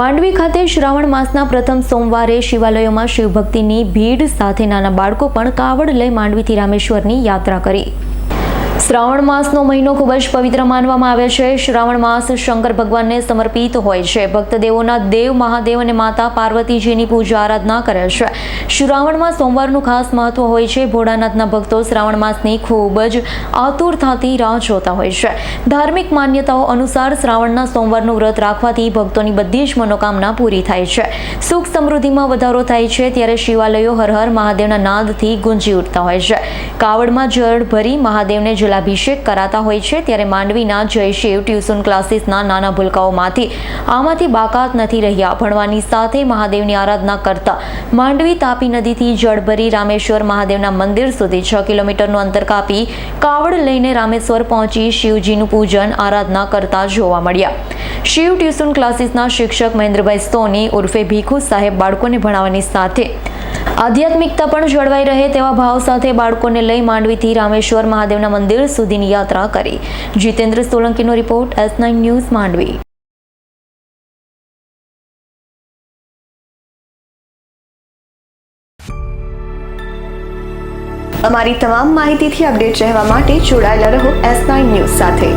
માંડવી ખાતે શ્રાવણ માસના પ્રથમ સોમવારે શિવાલયોમાં શિવભક્તિની ભીડ સાથે નાના બાળકો પણ કાવડ લઈ માંડવીથી રામેશ્વરની યાત્રા કરી. શ્રાવણ માસનો મહિનો ખૂબ જ પવિત્ર માનવામાં આવે છે. શ્રાવણ માસ શંકર ભગવાનને સમર્પિત હોય છે. ભક્તદેવોના દેવ, મહાદેવ અને માતા પાર્વતીજીની પૂજા, આરાધના કરે છે. શ્રાવણમાં સોમવારનું ખાસ મહત્વ હોય છે. ભોળાનાથના ભક્તો શ્રાવણ માસની ખૂબ જ આતુરતાથી રાહ જોતા હોય છે. ધાર્મિક માન્યતાઓ અનુસાર શ્રાવણના સોમવારનું વ્રત રાખવાથી ભક્તોની બધી જ મનોકામના પૂરી થાય છે. સુખ સમૃદ્ધિમાં વધારો થાય છે ત્યારે શિવાલયો હર હર મહાદેવના નાદથી ગુંજી ઉઠતા હોય છે. કાવડમાં જળ ભરી મહાદેવને જલાભિષેક કરાતા હોય છે, ત્યારે માંડવીના જય શિવ ટ્યુશન ક્લાસીસના નાના ભૂલકાઓમાંથી આમાંથી બાકાત નથી રહ્યા. ભણવાની સાથે મહાદેવની આરાધના કરતા માંડવી તાપી નદીથી જળ ભરી રામેશ્વર મહાદેવના મંદિર સુધી છ કિલોમીટરનું અંતર કાપી કાવડ લઈને રામેશ્વર પહોંચી શિવજીનું પૂજન, આરાધના કરતા જોવા મળ્યા. શિવ ટ્યુશન ક્લાસીસના શિક્ષક મહેન્દ્રભાઈ સોની ઉર્ફે ભીખુ સાહેબ બાળકોને ભણાવવાની સાથે આધ્યાત્મિકતા પણ જળવાઈ રહે તેવા ભાવ સાથે બાળકોને લઈ માંડવીથી રામેશ્વર મહાદેવના મંદિર સુધીની યાત્રા કરી. Jitendra સોલંકીનો report S nine news Mandvi. અમારી તમામ માહિતીથી અપડેટ રહેવા માટે જોડાયેલા રહો એસ નાઇન ન્યૂઝ સાથે.